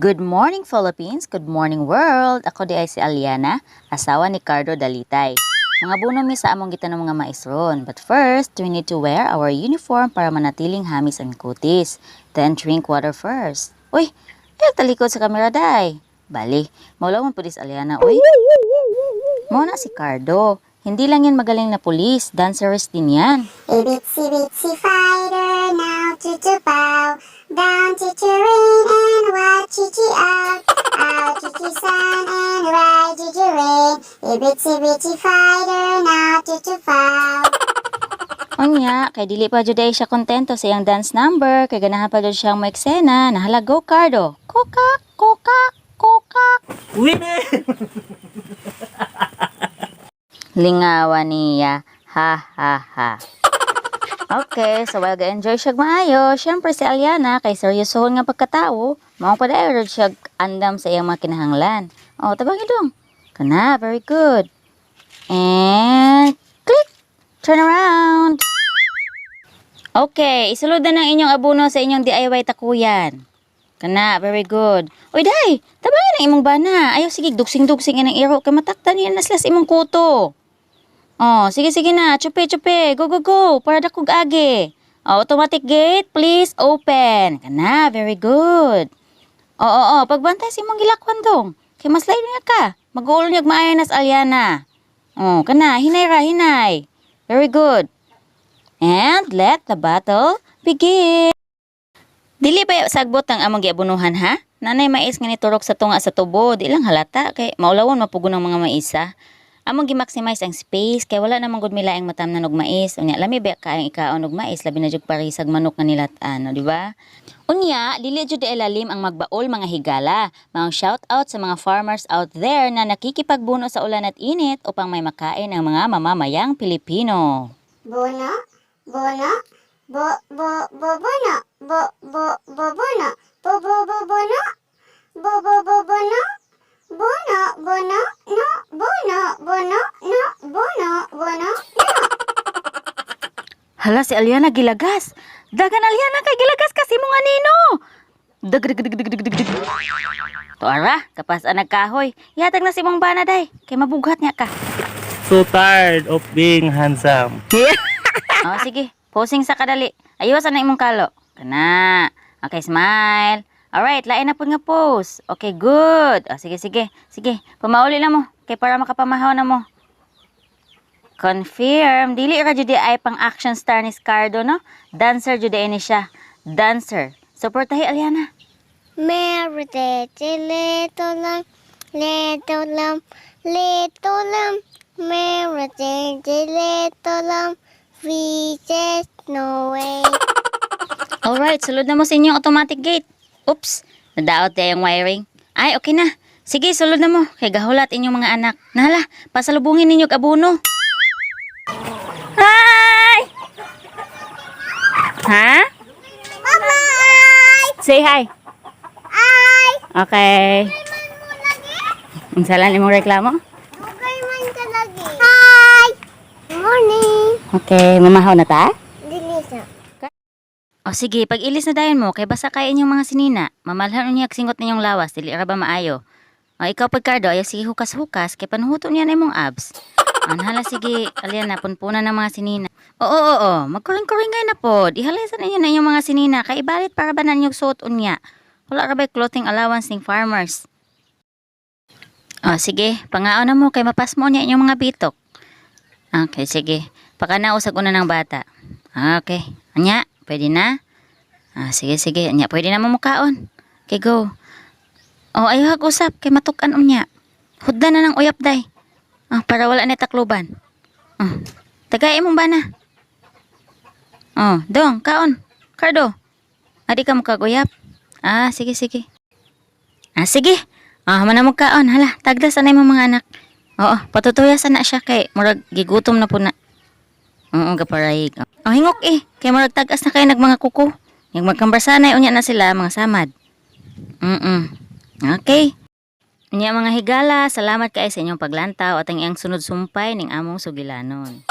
Good morning Philippines, good morning world. Ako di ay si Aliana, asawa ni Cardo Dalitay. Mga buno mi sa among gitan mga maestron. But first, we need to wear our uniform para manatiling hamis ang kutis. Then drink water first. Uy, ay talikod sa kamera day. Bali, maulaw man pulis Aliana. Uy, mo na si Cardo. Hindi lang yan magaling na pulis, dancerist din yan. A bitsy bitsy fighter now to to chichi out out chichi sun and ride chichi rain. A bitsy bitsy fighter now to to bow. Unya, kay dili pa jud ay siya kontento sa iyang dance number, kay ganahan pa jud siyang maeksena, nahala go Cardo. Koka, koka, koka. Winner! Lingawan niya. Ha ha ha. Okay, so while ga-enjoy siya maayo, syempre si Aliana kay seryosohon nga pagkatao, mao pa dayon siya andam sa iyang mga kinahanglan. Oh, tabang dong. Kana, very good. And click. Turn around. Okay, isulod na ng inyong abuno sa inyong DIY takuyan. Kana, very good. Uy, day, tabangan ang imong bana. Ayaw, sige, dugsing-dugsing ang iro. Kay mataktan yan naslas imong kuto. Oh, sige, sige na. Chupe, chupe. Go, go, go. Para dakog agi. Oh, automatic gate, please open. Kana, very good. Oo, oo, oo. Pagbantay si imong gilakwan dong. Kay mas lain nga ka. Mag-uul niyag maayo nas Aliana. Oh, kana, hinay ra, hinay. Very good. And let the battle begin. Dili ba sagbot ang among giabunuhan ha? Nanay mais nga niturok sa tunga sa tubo, di lang halata kay maulawon mapugo ng mga maisa. Among gi-maximize ang space kay wala namang gud milaing matamnan og mais. Unya lami ba ka ang ikaon og mais labi na jud parisag manok nga nilatan, di ba? Unya, dili jud ilalim ang magbaol mga higala. Mga shout out sa mga farmers out there na nakikipagbuno sa ulan at init upang may makain ang mga mamamayang Pilipino. Bono, bono, bo bo bo bono, bo bo bo bono, bo bo bo bono, bo bo bo bono, bono bono, no bono bono, no bono bono, no. Hala si Aliana gilagas. Dagan Aliana kay gilagas kasi mo nga nino. Dag dag dag dag dag dag dag. Tuara, kapas anak kahoy. Yatag na si mong bana day. Kay mabughat niya ka. So tired of being handsome. oh, sige. Posing sa kadali. Ayusan na imong kalo. Kana. Okay, smile. Alright, lain na po nga pose. Okay, good. Oh, sige, sige. Sige, pamauli na mo. Kay para makapamahaw na mo. Confirm. Dili ra jud ay pang action star ni Scardo, no? Dancer jud ni siya. Dancer. Supportahi Aliana. Meredith, leto lang, leto lang, leto lang. Meredith, leto lang, reaches no way. Alright, sulod na mo sa inyong automatic gate. Oops, nadaot tayo yung wiring. Ay, okay na. Sige, sulod na mo. Kay gahulat inyong mga anak. Nahala, pasalubungin ninyo og Ha? Bye-bye! Say hi. Ay! Okay. Ang salan imong reklamo? Okay man ka lagi. Hi! Morning! Okay, mamahaw na ta? Dilisa. O sige, pag ilis na dayon mo, kay basa kay inyong mga sinina. Mamalhan niya singot ninyong lawas, dili ra ba maayo. O ikaw pagkardo, ayaw sige hukas-hukas, kay panuhuto niya na imong abs. Anhala sige, alyan na, punpunan ng mga sinina. Oo, oo, magkuring-kuringay na po. Ihalasan ninyo na inyong mga sinina, kay ibalit para ba na ninyong suot unya. Wala ra ba'y clothing allowance ng farmers. O sige, pangaon na mo, kay mapas mo niya inyong mga bitok. Okay, sige. Pakanausag una ng bata. Okay. Anya, pwede na? Ah, sige, sige. Anya, pwede na mamukaon. Okay, go. Oh, ayaw hag-usap. Kay matukan unya. Hudda na ng uyap, day. Ah, para wala na takluban. Oh, tagay mong bana. Oh, dong, kaon. Cardo. Adi ka makaguyap. Ah, sige, sige. Ah, sige. Ah, mana mo kaon. Hala, tagdas anay mo mga anak. Oo, patutuyasan na siya kay murag gigutom na po na. Oo, gaparayig. Oh, hingok eh. Kay murag tagas na kay nagmanga kuko. Yung magkambarsanay, unya na sila, mga samad. Mm Okay. Unya mga higala, salamat kay sa inyong paglantaw at ang iyang sunod sumpay ning among sugilanon.